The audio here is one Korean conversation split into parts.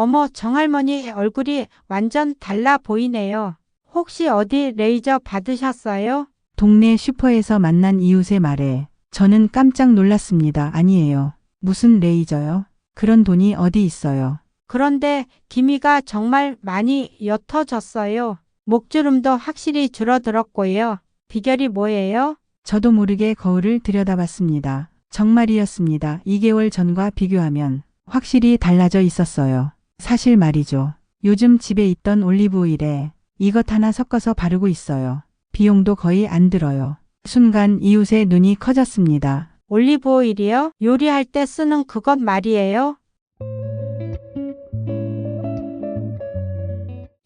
어머, 정할머니 얼굴이 완전 달라 보이네요. 혹시 어디 레이저 받으셨어요? 동네 슈퍼에서 만난 이웃의 말에 저는 깜짝 놀랐습니다. 아니에요. 무슨 레이저요? 그런 돈이 어디 있어요? 그런데 기미가 정말 많이 옅어졌어요. 목주름도 확실히 줄어들었고요. 비결이 뭐예요? 저도 모르게 거울을 들여다봤습니다. 정말이었습니다. 2개월 전과 비교하면 확실히 달라져 있었어요. 사실 말이죠. 요즘 집에 있던 올리브 오일에 이것 하나 섞어서 바르고 있어요. 비용도 거의 안 들어요. 순간 이웃의 눈이 커졌습니다. 올리브 오일이요? 요리할 때 쓰는 그것 말이에요?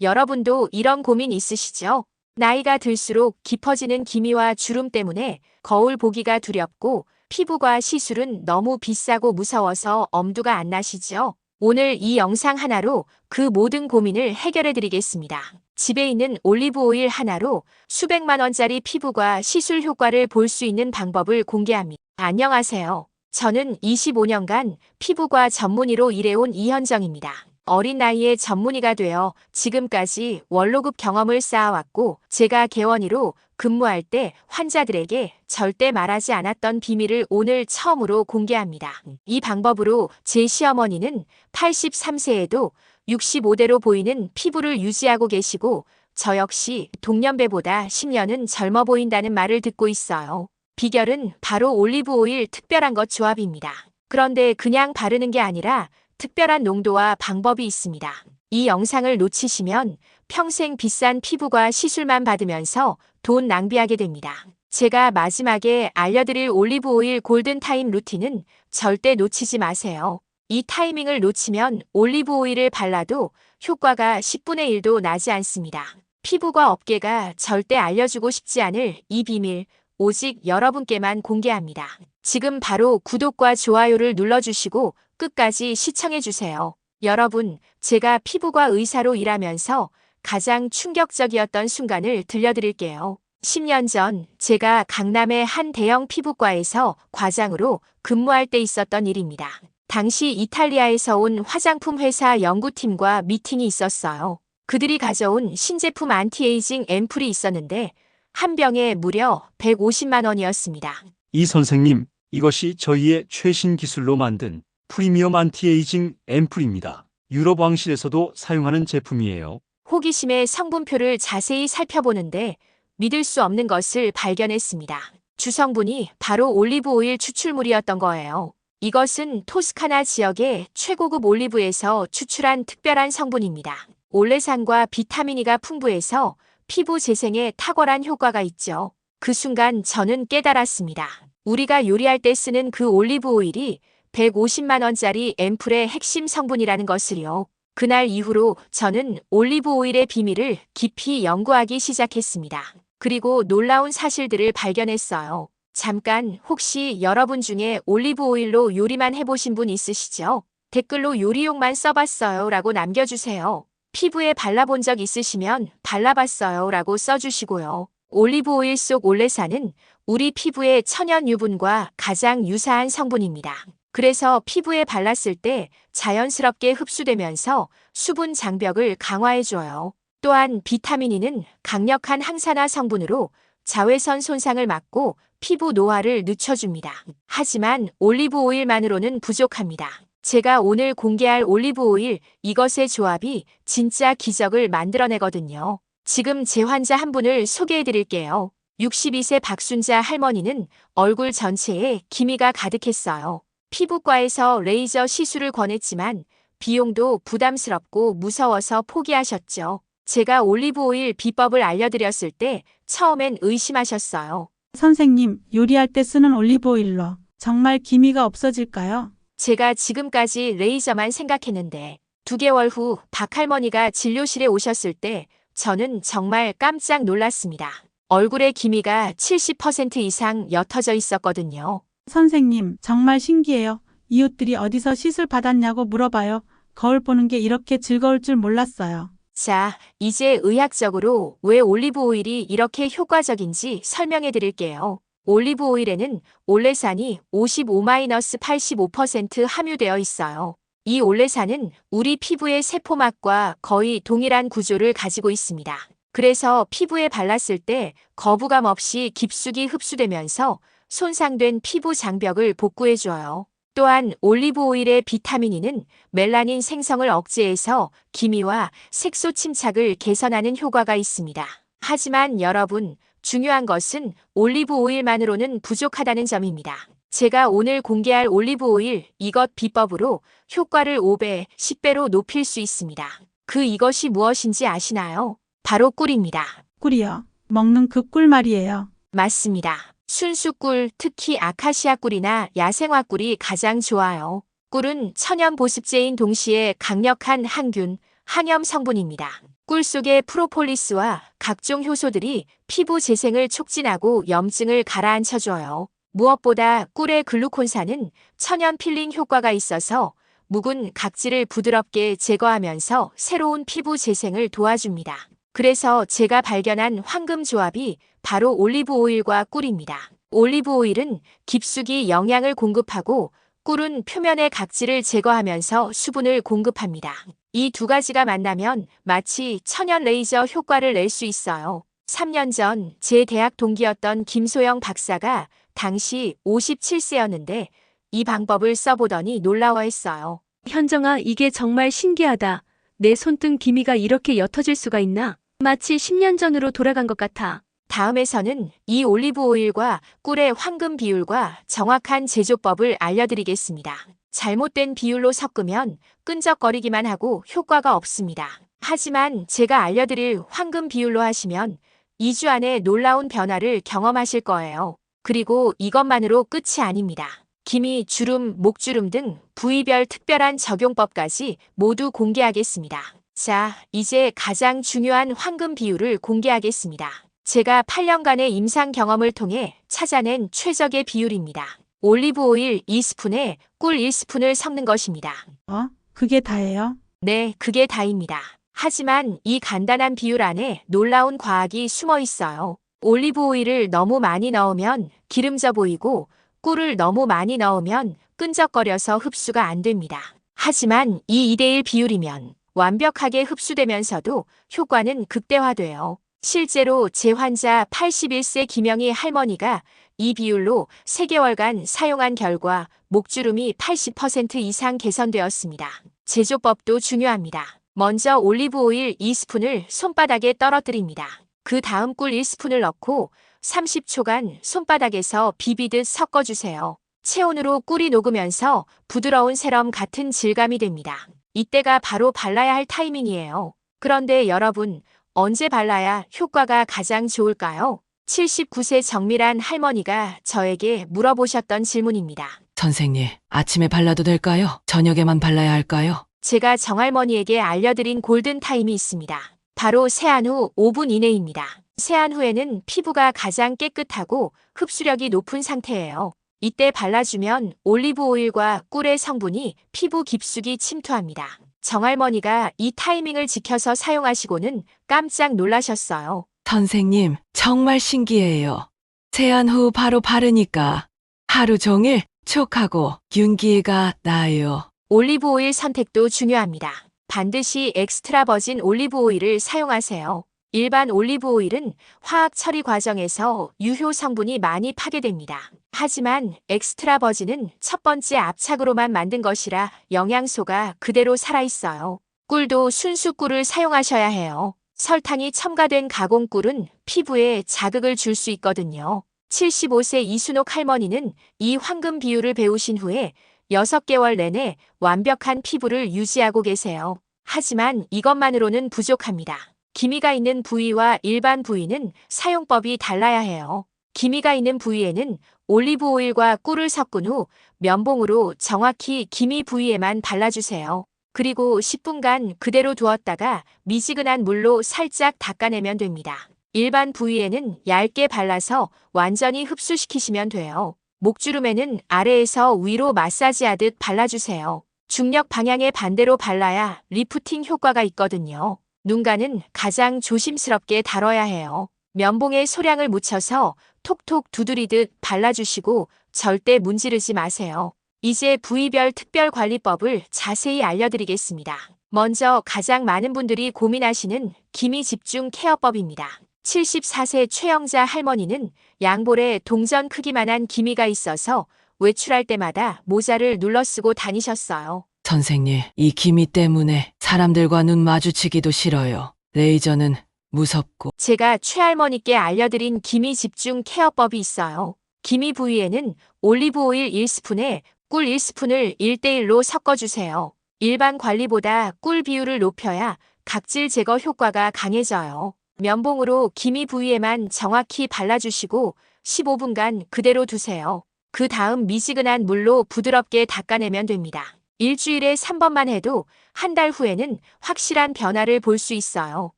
여러분도 이런 고민 있으시죠? 나이가 들수록 깊어지는 기미와 주름 때문에 거울 보기가 두렵고 피부과 시술은 너무 비싸고 무서워서 엄두가 안 나시죠? 오늘 이 영상 하나로 그 모든 고민을 해결해 드리겠습니다. 집에 있는 올리브 오일 하나로 수백만 원짜리 피부과 시술 효과를 볼 수 있는 방법을 공개합니다. 안녕하세요. 저는 25년간 피부과 전문의로 일해온 이현정입니다. 어린 나이에 전문의가 되어 지금까지 원로급 경험을 쌓아왔고 제가 개원의로 근무할 때 환자들에게 절대 말하지 않았던 비밀을 오늘 처음으로 공개합니다. 이 방법으로 제 시어머니는 83세에도 65대로 보이는 피부를 유지하고 계시고 저 역시 동년배보다 10년은 젊어 보인다는 말을 듣고 있어요. 비결은 바로 올리브 오일 특별한 것 조합입니다. 그런데 그냥 바르는 게 아니라 특별한 농도와 방법이 있습니다. 이 영상을 놓치시면 평생 비싼 피부과 시술만 받으면서 돈 낭비하게 됩니다. 제가 마지막에 알려드릴 올리브 오일 골든타임 루틴은 절대 놓치지 마세요. 이 타이밍을 놓치면 올리브 오일을 발라도 효과가 10분의 1도 나지 않습니다. 피부과 업계가 절대 알려주고 싶지 않을 이 비밀, 오직 여러분께만 공개합니다. 지금 바로 구독과 좋아요를 눌러주시고 끝까지 시청해주세요. 여러분, 제가 피부과 의사로 일하면서 가장 충격적이었던 순간을 들려드릴게요. 10년 전 제가 강남의 한 대형 피부과에서 과장으로 근무할 때 있었던 일입니다. 당시 이탈리아에서 온 화장품 회사 연구팀과 미팅이 있었어요. 그들이 가져온 신제품 안티에이징 앰플이 있었는데 한 병에 무려 150만 원이었습니다. 이 선생님, 이것이 저희의 최신 기술로 만든 프리미엄 안티에이징 앰플입니다. 유럽 왕실에서도 사용하는 제품이에요. 호기심에 성분표를 자세히 살펴보는데 믿을 수 없는 것을 발견했습니다. 주성분이 바로 올리브 오일 추출물이었던 거예요. 이것은 토스카나 지역의 최고급 올리브에서 추출한 특별한 성분입니다. 올레산과 비타민이가 풍부해서 피부 재생에 탁월한 효과가 있죠. 그 순간 저는 깨달았습니다. 우리가 요리할 때 쓰는 그 올리브 오일이 150만 원짜리 앰플의 핵심 성분이라는 것을요. 그날 이후로 저는 올리브 오일의 비밀을 깊이 연구하기 시작했습니다. 그리고 놀라운 사실들을 발견했어요. 잠깐 혹시 여러분 중에 올리브 오일로 요리만 해보신 분 있으시죠? 댓글로 요리용만 써봤어요 라고 남겨주세요. 피부에 발라본 적 있으시면 발라봤어요 라고 써주시고요. 올리브 오일 속 올레산은 우리 피부의 천연 유분과 가장 유사한 성분입니다. 그래서 피부에 발랐을 때 자연스럽게 흡수되면서 수분 장벽을 강화해줘요. 또한 비타민 E는 강력한 항산화 성분으로 자외선 손상을 막고 피부 노화를 늦춰줍니다. 하지만 올리브 오일만으로는 부족합니다. 제가 오늘 공개할 올리브 오일 이것의 조합이 진짜 기적을 만들어내거든요. 지금 제 환자 한 분을 소개해 드릴게요. 62세 박순자 할머니는 얼굴 전체에 기미가 가득했어요. 피부과에서 레이저 시술을 권했지만 비용도 부담스럽고 무서워서 포기하셨죠. 제가 올리브 오일 비법을 알려드렸을 때 처음엔 의심하셨어요. 선생님, 요리할 때 쓰는 올리브 오일로 정말 기미가 없어질까요? 제가 지금까지 레이저만 생각했는데 두 개월 후 박할머니가 진료실에 오셨을 때 저는 정말 깜짝 놀랐습니다. 얼굴의 기미가 70% 이상 옅어져 있었거든요. 선생님, 정말 신기해요. 이웃들이 어디서 시술 받았냐고 물어봐요. 거울 보는 게 이렇게 즐거울 줄 몰랐어요. 자, 이제 의학적으로 왜 올리브 오일이 이렇게 효과적인지 설명해 드릴게요. 올리브 오일에는 올레산이 55-85% 함유되어 있어요. 이 올레산은 우리 피부의 세포막과 거의 동일한 구조를 가지고 있습니다. 그래서 피부에 발랐을 때 거부감 없이 깊숙이 흡수되면서 손상된 피부 장벽을 복구해줘요. 또한 올리브 오일의 비타민 E는 멜라닌 생성을 억제해서 기미와 색소 침착을 개선하는 효과가 있습니다. 하지만 여러분, 중요한 것은 올리브 오일만으로는 부족하다는 점입니다. 제가 오늘 공개할 올리브 오일 이것 비법으로 효과를 5배, 10배로 높일 수 있습니다. 그 이것이 무엇인지 아시나요? 바로 꿀입니다. 꿀이요. 먹는 그 꿀 말이에요. 맞습니다. 순수꿀, 특히 아카시아 꿀이나 야생화 꿀이 가장 좋아요. 꿀은 천연 보습제인 동시에 강력한 항균, 항염 성분입니다. 꿀 속의 프로폴리스와 각종 효소들이 피부 재생을 촉진하고 염증을 가라앉혀줘요. 무엇보다 꿀의 글루콘산은 천연 필링 효과가 있어서 묵은 각질을 부드럽게 제거하면서 새로운 피부 재생을 도와줍니다. 그래서 제가 발견한 황금 조합이 바로 올리브 오일과 꿀입니다. 올리브 오일은 깊숙이 영양을 공급하고 꿀은 표면의 각질을 제거하면서 수분을 공급합니다. 이 두 가지가 만나면 마치 천연 레이저 효과를 낼 수 있어요. 3년 전 제 대학 동기였던 김소영 박사가 당시 57세였는데 이 방법을 써보더니 놀라워했어요. 현정아, 이게 정말 신기하다. 내 손등 기미가 이렇게 옅어질 수가 있나? 마치 10년 전으로 돌아간 것 같아. 다음에서는 이 올리브 오일과 꿀의 황금 비율과 정확한 제조법을 알려드리겠습니다. 잘못된 비율로 섞으면 끈적거리기만 하고 효과가 없습니다. 하지만 제가 알려드릴 황금 비율로 하시면 2주 안에 놀라운 변화를 경험하실 거예요. 그리고 이것만으로 끝이 아닙니다. 기미, 주름, 목주름 등 부위별 특별한 적용법까지 모두 공개하겠습니다. 자, 이제 가장 중요한 황금 비율을 공개하겠습니다. 제가 8년간의 임상 경험을 통해 찾아낸 최적의 비율입니다. 올리브 오일 2스푼에 꿀 1스푼을 섞는 것입니다. 어? 그게 다예요? 네, 그게 다입니다. 하지만 이 간단한 비율 안에 놀라운 과학이 숨어 있어요. 올리브 오일을 너무 많이 넣으면 기름져 보이고 꿀을 너무 많이 넣으면 끈적거려서 흡수가 안 됩니다. 하지만 이 2대1 비율이면 완벽하게 흡수되면서도 효과는 극대화돼요. 실제로 제 환자 81세 김영희 할머니가 이 비율로 3개월간 사용한 결과 목주름이 80% 이상 개선되었습니다. 제조법도 중요합니다. 먼저 올리브 오일 2스푼을 손바닥에 떨어뜨립니다. 그 다음 꿀 1스푼을 넣고 30초간 손바닥에서 비비듯 섞어주세요. 체온으로 꿀이 녹으면서 부드러운 세럼 같은 질감이 됩니다. 이때가 바로 발라야 할 타이밍이에요. 그런데 여러분, 언제 발라야 효과가 가장 좋을까요? 79세 정밀한 할머니가 저에게 물어보셨던 질문입니다. 선생님, 아침에 발라도 될까요? 저녁에만 발라야 할까요? 제가 정할머니에게 알려드린 골든 타임이 있습니다. 바로 세안 후 5분 이내입니다. 세안 후에는 피부가 가장 깨끗하고 흡수력이 높은 상태예요. 이때 발라주면 올리브 오일과 꿀의 성분이 피부 깊숙이 침투합니다. 정할머니가 이 타이밍을 지켜서 사용하시고는 깜짝 놀라셨어요. 선생님, 정말 신기해요. 세안 후 바로 바르니까 하루 종일 촉하고 윤기가 나요. 올리브 오일 선택도 중요합니다. 반드시 엑스트라 버진 올리브 오일을 사용하세요. 일반 올리브 오일은 화학 처리 과정에서 유효 성분이 많이 파괴됩니다. 하지만 엑스트라 버진은 첫 번째 압착으로만 만든 것이라 영양소가 그대로 살아있어요. 꿀도 순수 꿀을 사용하셔야 해요. 설탕이 첨가된 가공 꿀은 피부에 자극을 줄 수 있거든요. 75세 이순옥 할머니는 이 황금 비율을 배우신 후에 6개월 내내 완벽한 피부를 유지하고 계세요. 하지만 이것만으로는 부족합니다. 기미가 있는 부위와 일반 부위는 사용법이 달라야 해요. 기미가 있는 부위에는 올리브 오일과 꿀을 섞은 후 면봉으로 정확히 기미 부위에만 발라주세요. 그리고 10분간 그대로 두었다가 미지근한 물로 살짝 닦아내면 됩니다. 일반 부위에는 얇게 발라서 완전히 흡수시키시면 돼요. 목주름에는 아래에서 위로 마사지하듯 발라주세요. 중력 방향의 반대로 발라야 리프팅 효과가 있거든요. 눈가는 가장 조심스럽게 다뤄야 해요. 면봉에 소량을 묻혀서 톡톡 두드리듯 발라주시고 절대 문지르지 마세요. 이제 부위별 특별관리법을 자세히 알려드리겠습니다. 먼저 가장 많은 분들이 고민하시는 기미 집중 케어법입니다. 74세 최영자 할머니는 양볼에 동전 크기만한 기미가 있어서 외출할 때마다 모자를 눌러 쓰고 다니셨어요. 선생님, 이 기미 때문에 사람들과 눈 마주치기도 싫어요. 레이저는 무섭고 제가 최할머니께 알려드린 기미 집중 케어법이 있어요. 기미 부위에는 올리브 오일 1스푼에 꿀 1스푼을 1대1로 섞어주세요. 일반 관리보다 꿀 비율을 높여야 각질 제거 효과가 강해져요. 면봉으로 기미 부위에만 정확히 발라주시고 15분간 그대로 두세요. 그 다음 미지근한 물로 부드럽게 닦아내면 됩니다. 일주일에 3번만 해도 한 달 후에는 확실한 변화를 볼 수 있어요.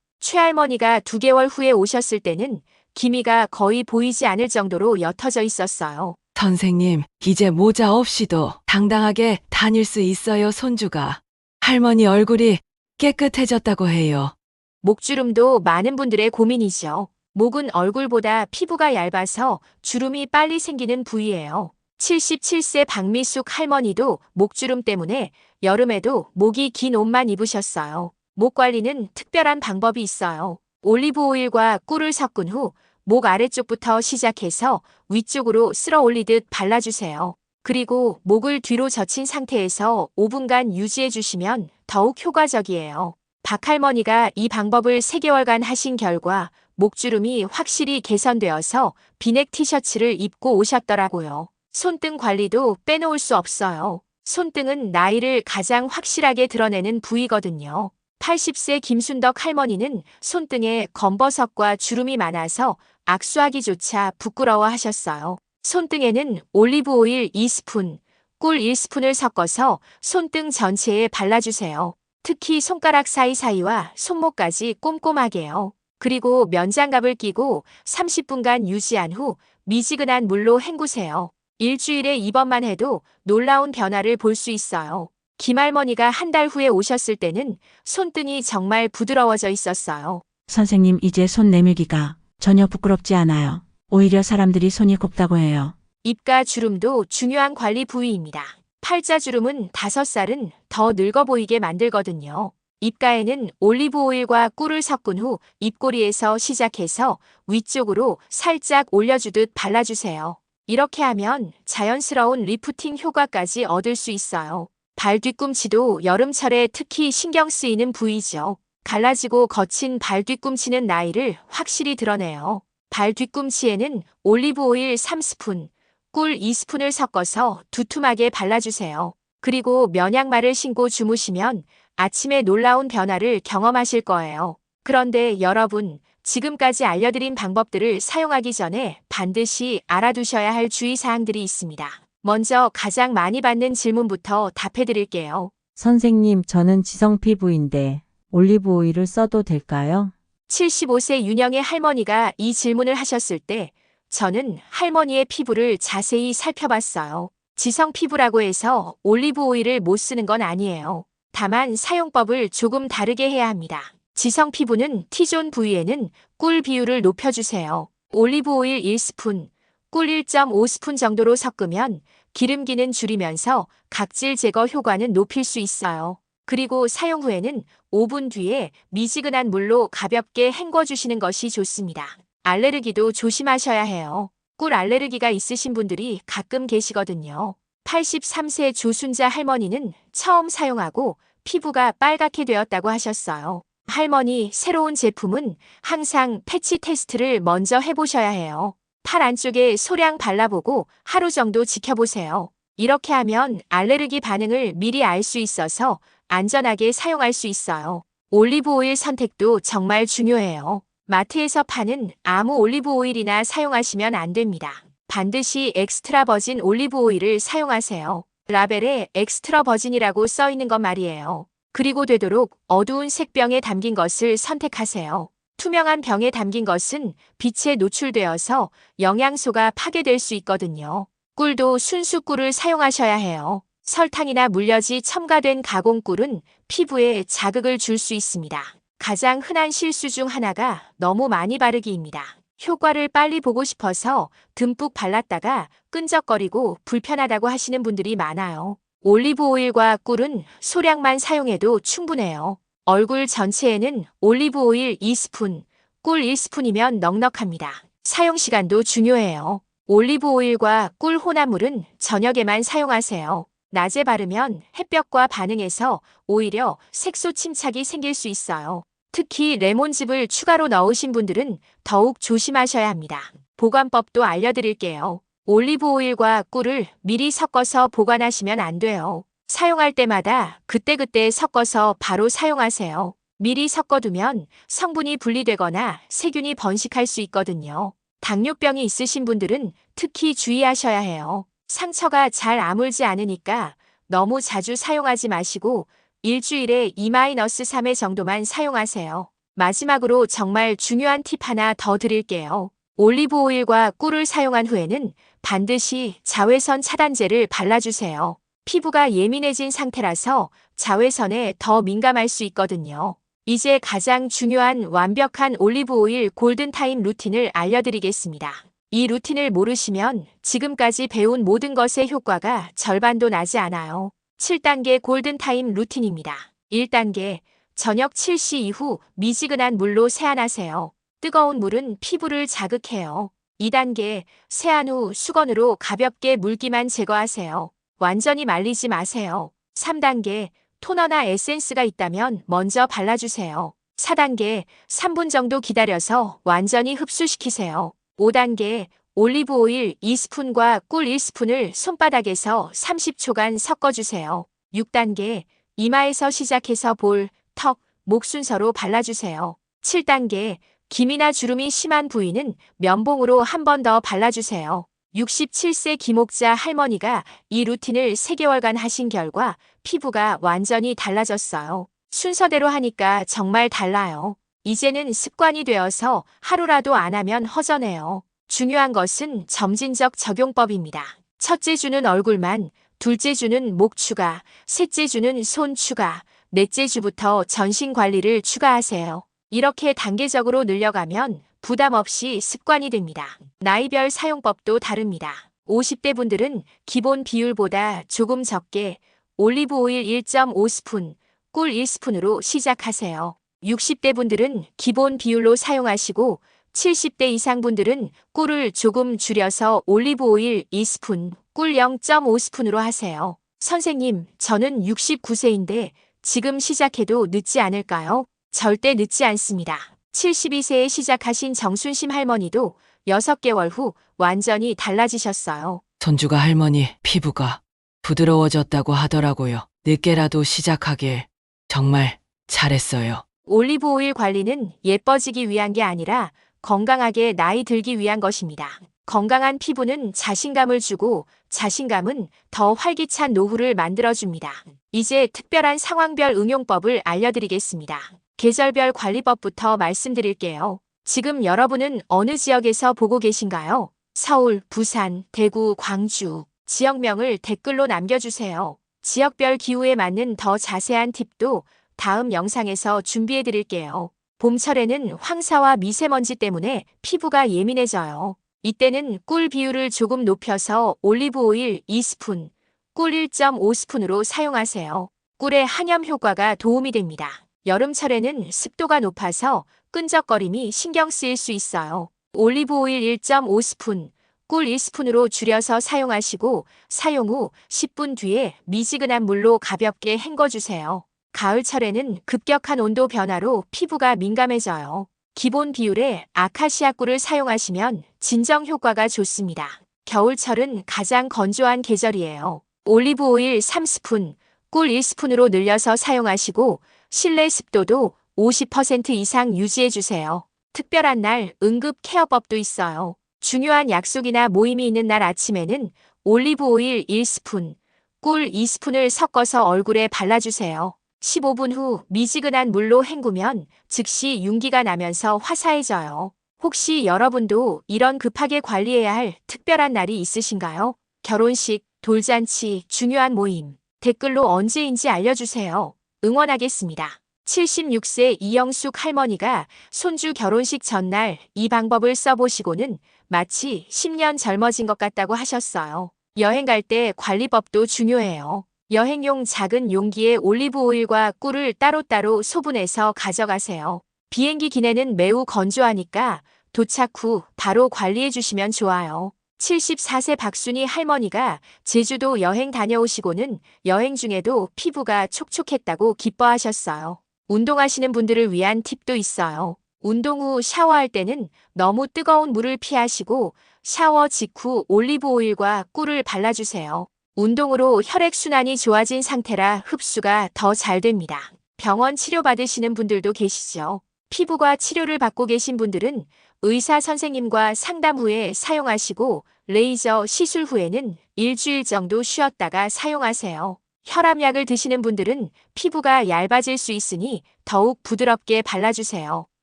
최할머니가 두 개월 후에 오셨을 때는 기미가 거의 보이지 않을 정도로 옅어져 있었어요. 선생님, 이제 모자 없이도 당당하게 다닐 수 있어요, 손주가. 할머니 얼굴이 깨끗해졌다고 해요. 목주름도 많은 분들의 고민이죠. 목은 얼굴보다 피부가 얇아서 주름이 빨리 생기는 부위예요. 77세 박미숙 할머니도 목주름 때문에 여름에도 목이 긴 옷만 입으셨어요. 목 관리는 특별한 방법이 있어요. 올리브 오일과 꿀을 섞은 후 목 아래쪽부터 시작해서 위쪽으로 쓸어 올리듯 발라주세요. 그리고 목을 뒤로 젖힌 상태에서 5분간 유지해 주시면 더욱 효과적이에요. 박할머니가 이 방법을 3개월간 하신 결과 목주름이 확실히 개선되어서 비넥 티셔츠를 입고 오셨더라고요. 손등 관리도 빼놓을 수 없어요. 손등은 나이를 가장 확실하게 드러내는 부위거든요. 80세 김순덕 할머니는 손등에 검버섯과 주름이 많아서 악수하기조차 부끄러워 하셨어요. 손등에는 올리브 오일 2스푼, 꿀 1스푼을 섞어서 손등 전체에 발라주세요. 특히 손가락 사이사이와 손목까지 꼼꼼하게요. 그리고 면장갑을 끼고 30분간 유지한 후 미지근한 물로 헹구세요. 일주일에 2번만 해도 놀라운 변화를 볼 수 있어요. 김할머니가 한 달 후에 오셨을 때는 손등이 정말 부드러워져 있었어요. 선생님, 이제 손 내밀기가 전혀 부끄럽지 않아요. 오히려 사람들이 손이 곱다고 해요. 입가 주름도 중요한 관리 부위입니다. 팔자 주름은 5살은 더 늙어 보이게 만들거든요. 입가에는 올리브 오일과 꿀을 섞은 후 입꼬리에서 시작해서 위쪽으로 살짝 올려주듯 발라주세요. 이렇게 하면 자연스러운 리프팅 효과까지 얻을 수 있어요. 발 뒤꿈치도 여름철에 특히 신경 쓰이는 부위죠. 갈라지고 거친 발 뒤꿈치는 나이를 확실히 드러내요. 발 뒤꿈치에는 올리브 오일 3스푼, 꿀 2스푼을 섞어서 두툼하게 발라주세요. 그리고 면양말을 신고 주무시면 아침에 놀라운 변화를 경험하실 거예요. 그런데 여러분, 지금까지 알려드린 방법들을 사용하기 전에 반드시 알아두셔야 할 주의사항들이 있습니다. 먼저 가장 많이 받는 질문부터 답해드릴게요. 선생님, 저는 지성 피부인데 올리브 오일을 써도 될까요? 75세 윤영의 할머니가 이 질문을 하셨을 때 저는 할머니의 피부를 자세히 살펴봤어요. 지성 피부라고 해서 올리브 오일을 못 쓰는 건 아니에요. 다만 사용법을 조금 다르게 해야 합니다. 지성 피부는 T존 부위에는 꿀 비율을 높여주세요. 올리브 오일 1스푼, 꿀 1.5스푼 정도로 섞으면 기름기는 줄이면서 각질 제거 효과는 높일 수 있어요. 그리고 사용 후에는 5분 뒤에 미지근한 물로 가볍게 헹궈주시는 것이 좋습니다. 알레르기도 조심하셔야 해요. 꿀 알레르기가 있으신 분들이 가끔 계시거든요. 83세 조순자 할머니는 처음 사용하고 피부가 빨갛게 되었다고 하셨어요. 할머니, 새로운 제품은 항상 패치 테스트를 먼저 해보셔야 해요. 팔 안쪽에 소량 발라보고 하루 정도 지켜보세요. 이렇게 하면 알레르기 반응을 미리 알 수 있어서 안전하게 사용할 수 있어요. 올리브 오일 선택도 정말 중요해요. 마트에서 파는 아무 올리브 오일이나 사용하시면 안 됩니다. 반드시 엑스트라 버진 올리브 오일을 사용하세요. 라벨에 엑스트라 버진이라고 써 있는 것 말이에요. 그리고 되도록 어두운 색병에 담긴 것을 선택하세요. 투명한 병에 담긴 것은 빛에 노출되어서 영양소가 파괴될 수 있거든요. 꿀도 순수 꿀을 사용하셔야 해요. 설탕이나 물엿이 첨가된 가공 꿀은 피부에 자극을 줄 수 있습니다. 가장 흔한 실수 중 하나가 너무 많이 바르기입니다. 효과를 빨리 보고 싶어서 듬뿍 발랐다가 끈적거리고 불편하다고 하시는 분들이 많아요. 올리브 오일과 꿀은 소량만 사용해도 충분해요. 얼굴 전체에는 올리브 오일 2스푼, 꿀 1스푼이면 넉넉합니다. 사용 시간도 중요해요. 올리브 오일과 꿀 혼합물은 저녁에만 사용하세요. 낮에 바르면 햇볕과 반응해서 오히려 색소 침착이 생길 수 있어요. 특히 레몬즙을 추가로 넣으신 분들은 더욱 조심하셔야 합니다. 보관법도 알려드릴게요. 올리브 오일과 꿀을 미리 섞어서 보관하시면 안 돼요. 사용할 때마다 그때그때 섞어서 바로 사용하세요. 미리 섞어두면 성분이 분리되거나 세균이 번식할 수 있거든요. 당뇨병이 있으신 분들은 특히 주의하셔야 해요. 상처가 잘 아물지 않으니까 너무 자주 사용하지 마시고 일주일에 2-3회 정도만 사용하세요. 마지막으로 정말 중요한 팁 하나 더 드릴게요. 올리브 오일과 꿀을 사용한 후에는 반드시 자외선 차단제를 발라주세요. 피부가 예민해진 상태라서 자외선에 더 민감할 수 있거든요. 이제 가장 중요한 완벽한 올리브 오일 골든타임 루틴을 알려드리겠습니다. 이 루틴을 모르시면 지금까지 배운 모든 것의 효과가 절반도 나지 않아요. 7단계 골든타임 루틴입니다. 1단계 저녁 7시 이후 미지근한 물로 세안하세요. 뜨거운 물은 피부를 자극해요. 2단계 세안 후 수건으로 가볍게 물기만 제거하세요. 완전히 말리지 마세요. 3단계 토너나 에센스가 있다면 먼저 발라주세요. 4단계 3분 정도 기다려서 완전히 흡수시키세요. 5단계 올리브 오일 2스푼과 꿀 1스푼을 손바닥에서 30초간 섞어주세요. 6단계 이마에서 시작해서 볼, 턱, 목 순서로 발라주세요. 7단계 기미나 주름이 심한 부위는 면봉으로 한 번 더 발라주세요. 67세 김옥자 할머니가 이 루틴을 3개월간 하신 결과 피부가 완전히 달라졌어요. 순서대로 하니까 정말 달라요. 이제는 습관이 되어서 하루라도 안 하면 허전해요. 중요한 것은 점진적 적용법입니다. 첫째 주는 얼굴만, 둘째 주는 목 추가, 셋째 주는 손 추가, 넷째 주부터 전신 관리를 추가하세요. 이렇게 단계적으로 늘려가면 부담 없이 습관이 됩니다. 나이별 사용법도 다릅니다. 50대 분들은 기본 비율보다 조금 적게 올리브 오일 1.5스푼, 꿀 1스푼으로 시작하세요. 60대 분들은 기본 비율로 사용하시고 70대 이상 분들은 꿀을 조금 줄여서 올리브 오일 2스푼, 꿀 0.5스푼으로 하세요. 선생님, 저는 69세인데 지금 시작해도 늦지 않을까요? 절대 늦지 않습니다. 72세에 시작하신 정순심 할머니도 6개월 후 완전히 달라지셨어요. 손주가 할머니 피부가 부드러워졌다고 하더라고요. 늦게라도 시작하길 정말 잘했어요. 올리브 오일 관리는 예뻐지기 위한 게 아니라 건강하게 나이 들기 위한 것입니다. 건강한 피부는 자신감을 주고 자신감은 더 활기찬 노후를 만들어줍니다. 이제 특별한 상황별 응용법을 알려드리겠습니다. 계절별 관리법부터 말씀드릴게요. 지금 여러분은 어느 지역에서 보고 계신가요? 서울, 부산, 대구, 광주, 지역명을 댓글로 남겨주세요. 지역별 기후에 맞는 더 자세한 팁도 다음 영상에서 준비해 드릴게요. 봄철에는 황사와 미세먼지 때문에 피부가 예민해져요. 이때는 꿀 비율을 조금 높여서 올리브 오일 2스푼, 꿀 1.5스푼으로 사용하세요. 꿀의 한염 효과가 도움이 됩니다. 여름철에는 습도가 높아서 끈적거림이 신경 쓰일 수 있어요. 올리브 오일 1.5스푼, 꿀 1스푼으로 줄여서 사용하시고 사용 후 10분 뒤에 미지근한 물로 가볍게 헹궈주세요. 가을철에는 급격한 온도 변화로 피부가 민감해져요. 기본 비율의 아카시아 꿀을 사용하시면 진정 효과가 좋습니다. 겨울철은 가장 건조한 계절이에요. 올리브 오일 3스푼, 꿀 1스푼으로 늘려서 사용하시고 실내 습도도 50% 이상 유지해주세요. 특별한 날 응급 케어법도 있어요. 중요한 약속이나 모임이 있는 날 아침에는 올리브 오일 1스푼, 꿀 2스푼을 섞어서 얼굴에 발라주세요. 15분 후 미지근한 물로 헹구면 즉시 윤기가 나면서 화사해져요. 혹시 여러분도 이런 급하게 관리해야 할 특별한 날이 있으신가요? 결혼식, 돌잔치, 중요한 모임, 댓글로 언제인지 알려주세요. 응원하겠습니다. 76세 이영숙 할머니가 손주 결혼식 전날 이 방법을 써보시고는 마치 10년 젊어진 것 같다고 하셨어요. 여행 갈 때 관리법도 중요해요. 여행용 작은 용기에 올리브 오일과 꿀을 따로따로 소분해서 가져가세요. 비행기 기내는 매우 건조하니까 도착 후 바로 관리해 주시면 좋아요. 74세 박순희 할머니가 제주도 여행 다녀오시고는 여행 중에도 피부가 촉촉했다고 기뻐하셨어요. 운동하시는 분들을 위한 팁도 있어요. 운동 후 샤워할 때는 너무 뜨거운 물을 피하시고 샤워 직후 올리브 오일과 꿀을 발라주세요. 운동으로 혈액순환이 좋아진 상태라 흡수가 더 잘 됩니다. 병원 치료받으시는 분들도 계시죠. 피부과 치료를 받고 계신 분들은 의사 선생님과 상담 후에 사용하시고 레이저 시술 후에는 일주일 정도 쉬었다가 사용하세요. 혈압약을 드시는 분들은 피부가 얇아질 수 있으니 더욱 부드럽게 발라주세요.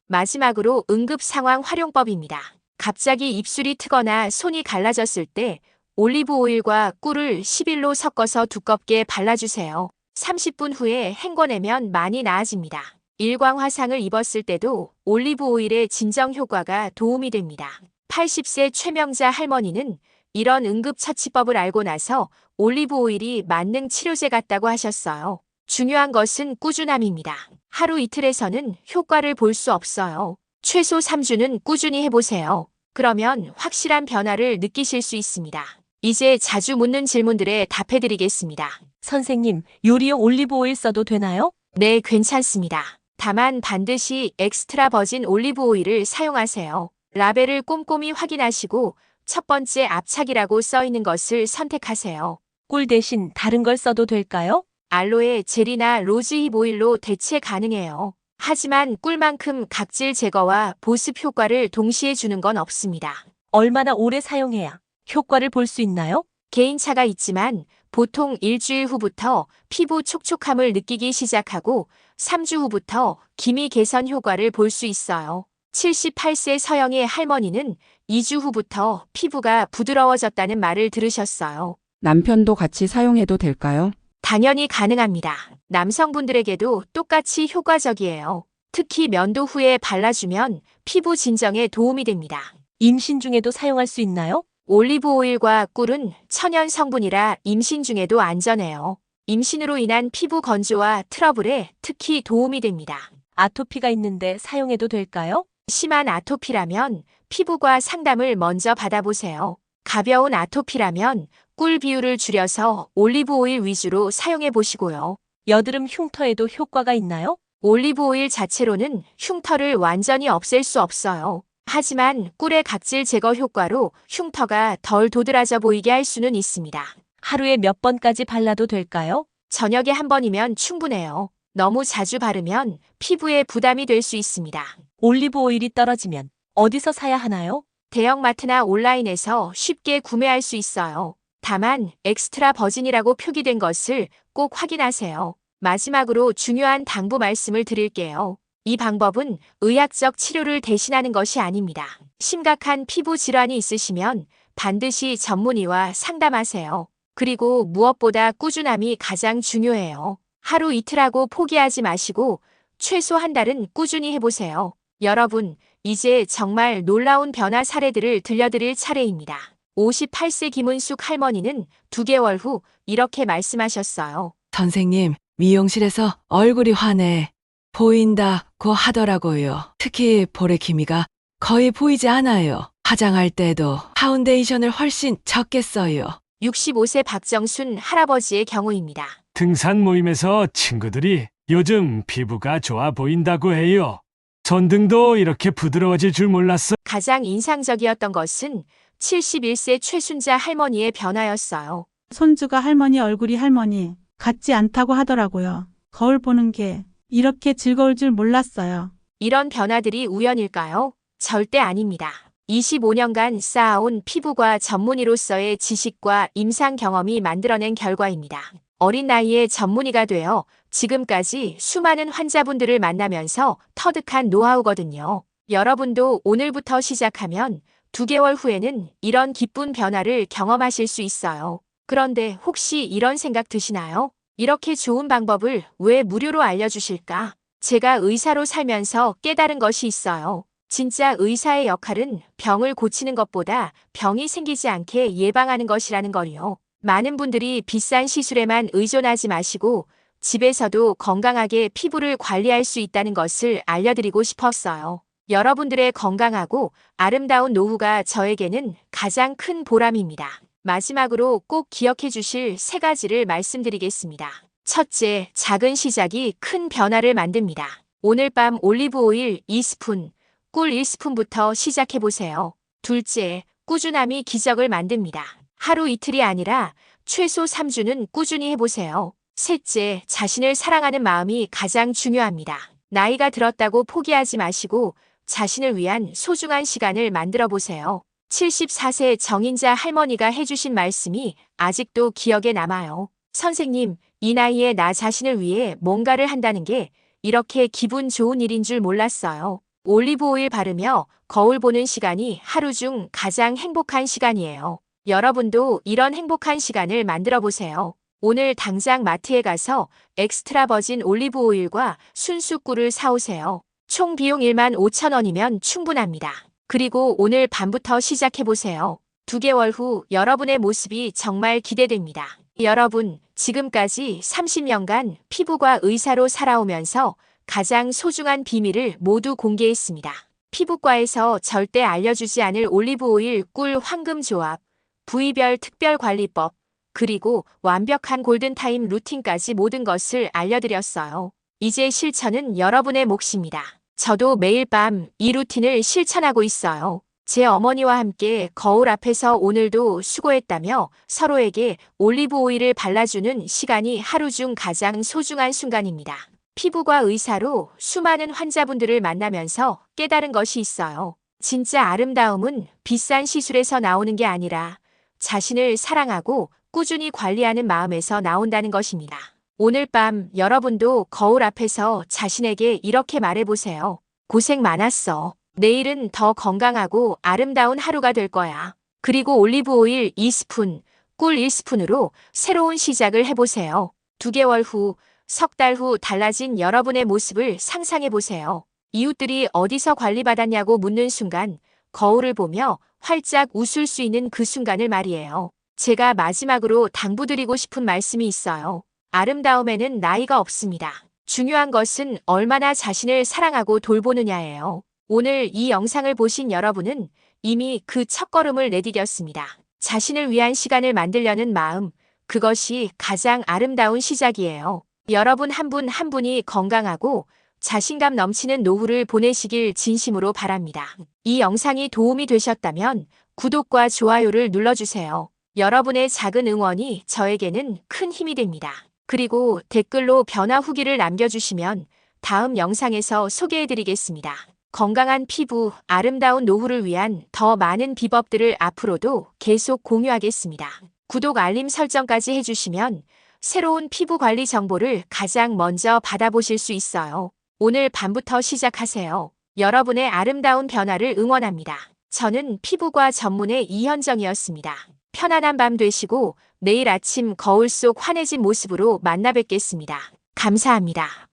마지막으로 응급 상황 활용법입니다. 갑자기 입술이 트거나 손이 갈라졌을 때 올리브 오일과 꿀을 10일로 섞어서 두껍게 발라주세요. 30분 후에 헹궈내면 많이 나아집니다. 일광 화상을 입었을 때도 올리브 오일의 진정 효과가 도움이 됩니다. 80세 최명자 할머니는 이런 응급처치법을 알고 나서 올리브 오일이 만능 치료제 같다고 하셨어요. 중요한 것은 꾸준함입니다. 하루 이틀에서는 효과를 볼 수 없어요. 최소 3주는 꾸준히 해보세요. 그러면 확실한 변화를 느끼실 수 있습니다. 이제 자주 묻는 질문들에 답해드리겠습니다. 선생님, 요리용 올리브 오일 써도 되나요? 네, 괜찮습니다. 다만 반드시 엑스트라 버진 올리브 오일을 사용하세요. 라벨을 꼼꼼히 확인하시고 첫 번째 압착이라고 써 있는 것을 선택하세요. 꿀 대신 다른 걸 써도 될까요? 알로에 젤이나 로즈힙 오일로 대체 가능해요. 하지만 꿀만큼 각질 제거와 보습 효과를 동시에 주는 건 없습니다. 얼마나 오래 사용해야 효과를 볼 수 있나요? 개인차가 있지만 보통 일주일 후부터 피부 촉촉함을 느끼기 시작하고 3주 후부터 기미 개선 효과를 볼 수 있어요. 78세 서영의 할머니는 2주 후부터 피부가 부드러워졌다는 말을 들으셨어요. 남편도 같이 사용해도 될까요? 당연히 가능합니다. 남성분들에게도 똑같이 효과적이에요. 특히 면도 후에 발라주면 피부 진정에 도움이 됩니다. 임신 중에도 사용할 수 있나요? 올리브 오일과 꿀은 천연 성분이라 임신 중에도 안전해요. 임신으로 인한 피부 건조와 트러블에 특히 도움이 됩니다. 아토피가 있는데 사용해도 될까요? 심한 아토피라면 피부과 상담을 먼저 받아보세요. 가벼운 아토피라면 꿀 비율을 줄여서 올리브 오일 위주로 사용해 보시고요. 여드름 흉터에도 효과가 있나요? 올리브 오일 자체로는 흉터를 완전히 없앨 수 없어요. 하지만 꿀의 각질 제거 효과로 흉터가 덜 도드라져 보이게 할 수는 있습니다. 하루에 몇 번까지 발라도 될까요? 저녁에 한 번이면 충분해요. 너무 자주 바르면 피부에 부담이 될 수 있습니다. 올리브 오일이 떨어지면 어디서 사야 하나요? 대형마트나 온라인에서 쉽게 구매할 수 있어요. 다만 엑스트라 버진이라고 표기된 것을 꼭 확인하세요. 마지막으로 중요한 당부 말씀을 드릴게요. 이 방법은 의학적 치료를 대신하는 것이 아닙니다. 심각한 피부 질환이 있으시면 반드시 전문의와 상담하세요. 그리고 무엇보다 꾸준함이 가장 중요해요. 하루 이틀하고 포기하지 마시고 최소 한 달은 꾸준히 해보세요. 여러분, 이제 정말 놀라운 변화 사례들을 들려드릴 차례입니다. 58세 김은숙 할머니는 2개월 후 이렇게 말씀하셨어요. 선생님, 미용실에서 얼굴이 환해 보인다고 하더라고요. 특히 볼의 기미가 거의 보이지 않아요. 화장할 때도 파운데이션을 훨씬 적게 써요. 65세 박정순 할아버지의 경우입니다. 등산 모임에서 친구들이 요즘 피부가 좋아 보인다고 해요. 전등도 이렇게 부드러워질 줄 몰랐어. 가장 인상적이었던 것은 71세 최순자 할머니의 변화였어요. 손주가 할머니 얼굴이 할머니 같지 않다고 하더라고요. 거울 보는 게 이렇게 즐거울 줄 몰랐어요. 이런 변화들이 우연일까요? 절대 아닙니다. 25년간 쌓아온 피부과 전문의로서의 지식과 임상 경험이 만들어낸 결과입니다. 어린 나이에 전문의가 되어 지금까지 수많은 환자분들을 만나면서 터득한 노하우거든요. 여러분도 오늘부터 시작하면 2개월 후에는 이런 기쁜 변화를 경험하실 수 있어요. 그런데 혹시 이런 생각 드시나요? 이렇게 좋은 방법을 왜 무료로 알려주실까? 제가 의사로 살면서 깨달은 것이 있어요. 진짜 의사의 역할은 병을 고치는 것보다 병이 생기지 않게 예방하는 것이라는 거요. 많은 분들이 비싼 시술에만 의존하지 마시고 집에서도 건강하게 피부를 관리할 수 있다는 것을 알려드리고 싶었어요. 여러분들의 건강하고 아름다운 노후가 저에게는 가장 큰 보람입니다. 마지막으로 꼭 기억해 주실 세 가지를 말씀드리겠습니다. 첫째, 작은 시작이 큰 변화를 만듭니다. 오늘 밤 올리브 오일 2스푼, 꿀 1스푼부터 시작해 보세요. 둘째, 꾸준함이 기적을 만듭니다. 하루 이틀이 아니라 최소 3주는 꾸준히 해보세요. 셋째, 자신을 사랑하는 마음이 가장 중요합니다. 나이가 들었다고 포기하지 마시고 자신을 위한 소중한 시간을 만들어 보세요. 74세 정인자 할머니가 해주신 말씀이 아직도 기억에 남아요. 선생님, 이 나이에 나 자신을 위해 뭔가를 한다는 게 이렇게 기분 좋은 일인 줄 몰랐어요. 올리브 오일 바르며 거울 보는 시간이 하루 중 가장 행복한 시간이에요. 여러분도 이런 행복한 시간을 만들어 보세요. 오늘 당장 마트에 가서 엑스트라 버진 올리브 오일과 순수 꿀을 사오세요. 총 비용 1만 5천 원이면 충분합니다. 그리고 오늘 밤부터 시작해 보세요. 두 개월 후 여러분의 모습이 정말 기대됩니다. 여러분, 지금까지 30년간 피부과 의사로 살아오면서 가장 소중한 비밀을 모두 공개했습니다. 피부과에서 절대 알려주지 않을 올리브 오일 꿀 황금 조합, 부위별 특별 관리법, 그리고 완벽한 골든타임 루틴까지 모든 것을 알려드렸어요. 이제 실천은 여러분의 몫입니다. 저도 매일 밤 이 루틴을 실천하고 있어요. 제 어머니와 함께 거울 앞에서 오늘도 수고했다며 서로에게 올리브 오일을 발라주는 시간이 하루 중 가장 소중한 순간입니다. 피부과 의사로 수많은 환자분들을 만나면서 깨달은 것이 있어요. 진짜 아름다움은 비싼 시술에서 나오는 게 아니라 자신을 사랑하고 꾸준히 관리하는 마음에서 나온다는 것입니다. 오늘 밤 여러분도 거울 앞에서 자신에게 이렇게 말해보세요. 고생 많았어. 내일은 더 건강하고 아름다운 하루가 될 거야. 그리고 올리브 오일 2스푼, 꿀 1스푼으로 새로운 시작을 해보세요. 두 개월 후, 석 달 후 달라진 여러분의 모습을 상상해 보세요. 이웃들이 어디서 관리받았냐고 묻는 순간 거울을 보며 활짝 웃을 수 있는 그 순간을 말이에요. 제가 마지막으로 당부드리고 싶은 말씀이 있어요. 아름다움에는 나이가 없습니다. 중요한 것은 얼마나 자신을 사랑하고 돌보느냐예요. 오늘 이 영상을 보신 여러분은 이미 그 첫걸음을 내디뎠습니다. 자신을 위한 시간을 만들려는 마음, 그것이 가장 아름다운 시작이에요. 여러분 한분한 분이 건강하고 자신감 넘치는 노후를 보내시길 진심으로 바랍니다. 이 영상이 도움이 되셨다면 구독과 좋아요를 눌러주세요. 여러분의 작은 응원이 저에게는 큰 힘이 됩니다. 그리고 댓글로 변화 후기를 남겨주시면 다음 영상에서 소개해드리겠습니다. 건강한 피부, 아름다운 노후를 위한 더 많은 비법들을 앞으로도 계속 공유하겠습니다. 구독 알림 설정까지 해주시면 새로운 피부 관리 정보를 가장 먼저 받아보실 수 있어요. 오늘 밤부터 시작하세요. 여러분의 아름다운 변화를 응원합니다. 저는 피부과 전문의 이현정이었습니다. 편안한 밤 되시고 내일 아침 거울 속 환해진 모습으로 만나 뵙겠습니다. 감사합니다.